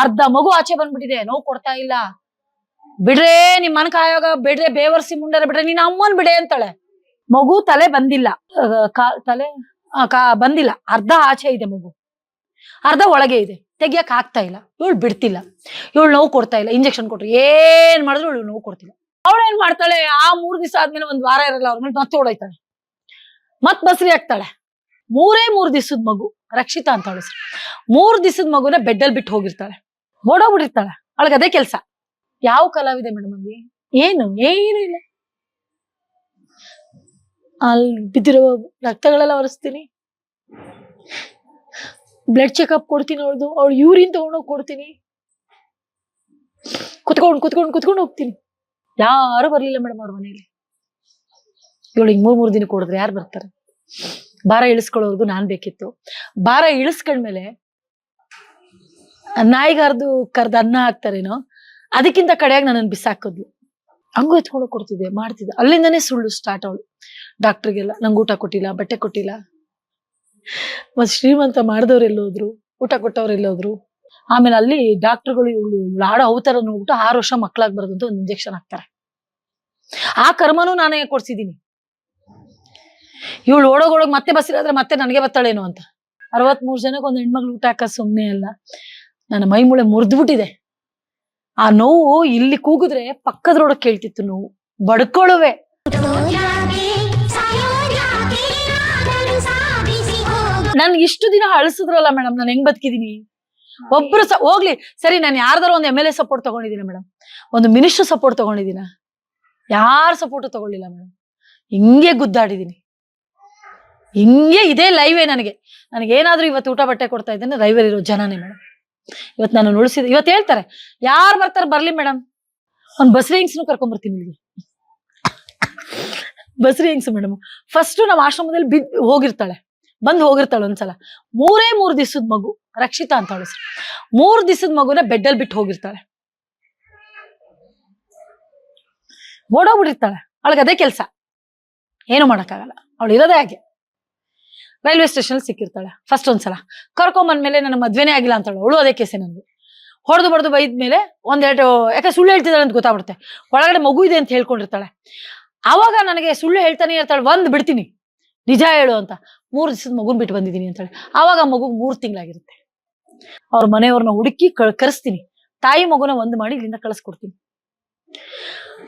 ಅರ್ಧ ಮಗು ಆಚೆ ಬಂದ್ಬಿಟ್ಟಿದೆ, ನೋವು ಕೊಡ್ತಾ ಇಲ್ಲ. ಬಿಡ್ರೆ, ನಿಮ್ ಮನ ಬಿಡ್ರೆ, ಬೇವರ್ಸಿ ಮುಂಡರ ಬಿಡ್ರೆ, ನೀನ್ ಅಮ್ಮನ್ ಬಿಡೆ ಅಂತಾಳೆ. ಮಗು ತಲೆ ಬಂದಿಲ್ಲ. ತಲೆ ಬಂದಿಲ್ಲ. ಅರ್ಧ ಆಚೆ ಇದೆ ಮಗು. ಅರ್ಧ ಒಳಗೆ ಇದೆ. ತೆಗಿಯಕ್ ಆಗ್ತಾ ಇಲ್ಲ. ಇವಳು ಬಿಡ್ತಿಲ್ಲ. ಇವಳು ನೋವು ಕೊಡ್ತಾ ಇಲ್ಲ. ಇಂಜೆಕ್ಷನ್ ಕೊಟ್ರು. ಏನ್ ಮಾಡಿದ್ರು ಇವಳು ನೋವು ಕೊಡ್ತಿಲ್ಲ. ಅವಳು ಮಾಡ್ತಾಳೆ? ಆ ಮೂರ್ ದಿವಸ ಆದ್ಮೇಲೆ ಒಂದ್ ವಾರ ಇರಲ್ಲ, ಅವ್ರ ಮೇಲೆ ಮತ್ತೆ ಓಡಾಯ್ತಾಳೆ. ಮತ್ ಬಸ್ರಿ ಆಗ್ತಾಳೆ ಮೂರೇ ಮೂರ್ ದಿವಸದ ಮಗು ರಕ್ಷಿತಾ ಅಂತ ಹೆಸ್ರು. ಮೂರ್ ದಿವಸದ ಮಗುನ ಬೆಡ್ಡಲ್ಲಿ ಬಿಟ್ಟು ಹೋಗಿರ್ತಾಳೆ. ಓಡೋಗ್ಬಿಟ್ಟಿರ್ತಾಳೆ ಅವಳಿಗೆ ಅದೇ ಕೆಲ್ಸ. ಯಾವ ಕಲಾವಿದೆ ಮೇಡಮ್ ಅಲ್ಲಿ? ಏನು? ಏನು ಇಲ್ಲ. ಅಲ್ಲಿ ಬಿದ್ದಿರೋ ರಕ್ತಗಳೆಲ್ಲ ಒರೆಸ್ತೀನಿ. ಬ್ಲಡ್ ಚೆಕಪ್ ಕೊಡ್ತೀನಿ ಅವಳದು. ಅವಳು ಯೂರಿನ್ ತಗೊಂಡೋಗಿ ಕೊಡ್ತೀನಿ. ಕುತ್ಕೊಂಡು ಕುತ್ಕೊಂಡು ಕುತ್ಕೊಂಡು ಹೋಗ್ತೀನಿ. ಯಾರು ಬರ್ಲಿಲ್ಲ ಮೇಡಮ್ ಅವ್ರ ಮನೇಲಿ ಇವಳು ಹಿಂಗ್ ಮೂರ್ ಮೂರ್ ದಿನ ಕೊಡಿದ್ರೆ ಯಾರು ಬರ್ತಾರೆ? ಭಾರ ಇಳಿಸ್ಕೊಳ್ಳೋರ್ಗು ನಾನ್ ಬೇಕಿತ್ತು. ಭಾರ ಇಳಿಸ್ಕೊಂಡ್ಮೇಲೆ ನಾಯಿಗಾರ್ದು ಕರ್ದ ಅನ್ನ ಹಾಕ್ತಾರೇನೋ, ಅದಕ್ಕಿಂತ ಕಡೆಯಾಗಿ ನನ್ನನ್ನು ಬಿಸಾಕಿದ್ಲು ಹಂಗೂ ಎತ್ಕೊಂಡು ಕೊಡ್ತಿದ್ದೆ, ಮಾಡ್ತಿದ್ದೆ. ಅಲ್ಲಿಂದನೇ ಸುಳ್ಳು ಸ್ಟಾರ್ಟ್ ಅವಳು. ಡಾಕ್ಟ್ರಿಗೆಲ್ಲ ನಂಗೆ ಊಟ ಕೊಟ್ಟಿಲ್ಲ, ಬಟ್ಟೆ ಕೊಟ್ಟಿಲ್ಲ. ಮತ್ ಶ್ರೀಮಂತ ಮಾಡಿದವ್ರು ಎಲ್ಲೋದ್ರು, ಊಟ ಕೊಟ್ಟವ್ರು ಎಲ್ಲೋದ್ರು. ಆಮೇಲೆ ಅಲ್ಲಿ ಡಾಕ್ಟರ್ಗಳು ಇವಳು ಆಡೋ ಅವತಾರ ನೋಡ್ಬಿಟ್ಟು ಆರು ವರ್ಷ ಮಕ್ಕಳಾಗ್ಬಾರ್ದು ಅಂತ ಒಂದು ಇಂಜೆಕ್ಷನ್ ಹಾಕ್ತಾರೆ. ಆ ಕರ್ಮನೂ ನಾನೇ ಕೊಡ್ಸಿದ್ದೀನಿ ಇವಳು ಓಡೋಗೋಳಗ್ ಮತ್ತೆ ಬಸ್ಸಿರಾದ್ರೆ ಮತ್ತೆ ನನಗೆ ಬತ್ತಾಳೇನು ಅಂತ. ಅರವತ್ಮೂರ್ ಜನಕ್ಕೆ ಒಂದು ಹೆಣ್ಮಗ್ಳು ಊಟ ಹಾಕ ಸುಮ್ನೆ ಅಲ್ಲ. ನನ್ನ ಮೈ ಮೂಳೆ ಮುರಿದ್ಬಿಟ್ಟಿದೆ. ಆ ನೋವು ಇಲ್ಲಿ ಕೂಗಿದ್ರೆ ಪಕ್ಕದ ರೋಡಕ್ಕೆ ಕೇಳ್ತಿತ್ತು ನೋವು. ಬಡ್ಕೊಳ್ಳುವೆ. ನನ್ ಇಷ್ಟು ದಿನ ಅಳಿಸಿದ್ರಲ್ಲ ಮೇಡಮ್, ನಾನು ಹೆಂಗ್ ಬದುಕಿದೀನಿ? ಒಬ್ರು ಸ, ಹೋಗ್ಲಿ. ಸರಿ, ನಾನು ಯಾರ್ದಾರು ಒಂದು ಎಂ ಎಲ್ ಎ ಸಪೋರ್ಟ್ ತಗೊಂಡಿದ್ದೀನಿ ಮೇಡಮ್. ಒಂದು ಮಿನಿಸ್ಟರ್ ಸಪೋರ್ಟ್ ತಗೊಂಡಿದ್ದೀನ ಯಾರ ಸಪೋರ್ಟ್ ತಗೊಳ್ಳಿಲ್ಲ ಮೇಡಮ್. ಹಿಂಗೆ ಗುದ್ದಾಡಿದೀನಿ. ಹಿಂಗೆ ಇದೇ ಲೈವೇ ನನಗೆ. ನನಗೇನಾದ್ರೂ ಇವತ್ತು ಊಟ ಬಟ್ಟೆ ಕೊಡ್ತಾ ಇದ್ದೇನೆ ಲೈವಲ್ಲಿರೋ ಜನನೇ ಮೇಡಮ್. ಇವತ್ತು ನಾನು ಉಳಿಸಿದ ಇವತ್ತು ಹೇಳ್ತಾರೆ, ಯಾರು ಬರ್ತಾರೆ ಬರ್ಲಿ ಮೇಡಮ್ ಅವ್ನು ಬಸ್ರಿ ಹಿಂಗ್ಸ್ನು ಕರ್ಕೊಂಡ್ಬರ್ತೀನಿ ಇಲ್ಲಿಗೆ ಬಸ್ರಿ ಹಿಂಗ್ಸ್ ಮೇಡಮ್ ಫಸ್ಟ್ ನಮ್ಮ ಆಶ್ರಮದಲ್ಲಿ ಬಿದ್ ಹೋಗಿರ್ತಾಳೆ, ಬಂದ್ ಹೋಗಿರ್ತಾಳೆ ಒಂದ್ಸಲ. ಮೂರೇ ಮೂರು ದಿವಸದ ಮಗು, ರಕ್ಷಿತಾ ಅಂತ ಅವಳು ಮೂರ್ ದಿವಸದ ಮಗುನ ಬೆಡ್ಡಲ್ಲಿ ಬಿಟ್ಟು ಹೋಗಿರ್ತಾಳೆ. ಓಡೋಗ್ಬಿಟ್ಟಿರ್ತಾಳೆ, ಅವಳಿಗೆ ಅದೇ ಕೆಲ್ಸ. ಏನು ಮಾಡಕ್ಕಾಗಲ್ಲ. ಅವಳು ಇರೋದೇ ಹಾಗೆ. Railway station ಸಿಕ್ಕಿರ್ತಾಳೆ. ಫಸ್ಟ್ ಒಂದ್ಸಲ. ಕರ್ಕೊಂಬಂದ್ಮೇಲೆ ನನ್ನ ಮದ್ವೆನೇ ಆಗಿಲ್ಲ ಅಂತಾಳೆ ಅವಳು ಅದೇ ಕೇಸೆ ನನಗೆ ಹೊಡೆದು ಬಡ್ದು ಬೈದ್ಮೇಲೆ ಒಂದೆರಡು ಯಾಕೆ ಸುಳ್ಳು ಹೇಳ್ತಿದ್ದಾಳೆ ಅಂತ ಗೊತ್ತಾಗ್ಬಿಡುತ್ತೆ. ಒಳಗಡೆ ಮಗು ಇದೆ ಅಂತ ಹೇಳ್ಕೊಂಡಿರ್ತಾಳೆ. ಆವಾಗ ನನಗೆ ಸುಳ್ಳು ಹೇಳ್ತಾನೆ ಇರ್ತಾಳೆ ಒಂದ್ ಬಿಡ್ತೀನಿ. ನಿಜ ಹೇಳು ಅಂತ. ಮೂರು ದಿವಸದ ಮಗುನ್ ಬಿಟ್ಟು ಬಂದಿದ್ದೀನಿ ಅಂತಾಳೆ. ಆವಾಗ ಮಗು ಮೂರ್ ತಿಂಗಳಾಗಿರುತ್ತೆ. ಅವ್ರ ಮನೆಯವ್ರನ್ನ ಹುಡುಕಿ ಕರೆಸ್ತೀನಿ. ತಾಯಿ ಮಗುನ ಒಂದ್ ಮಾಡಿ ಇಲ್ಲಿಂದ ಕಳಿಸ್ಕೊಡ್ತೀನಿ.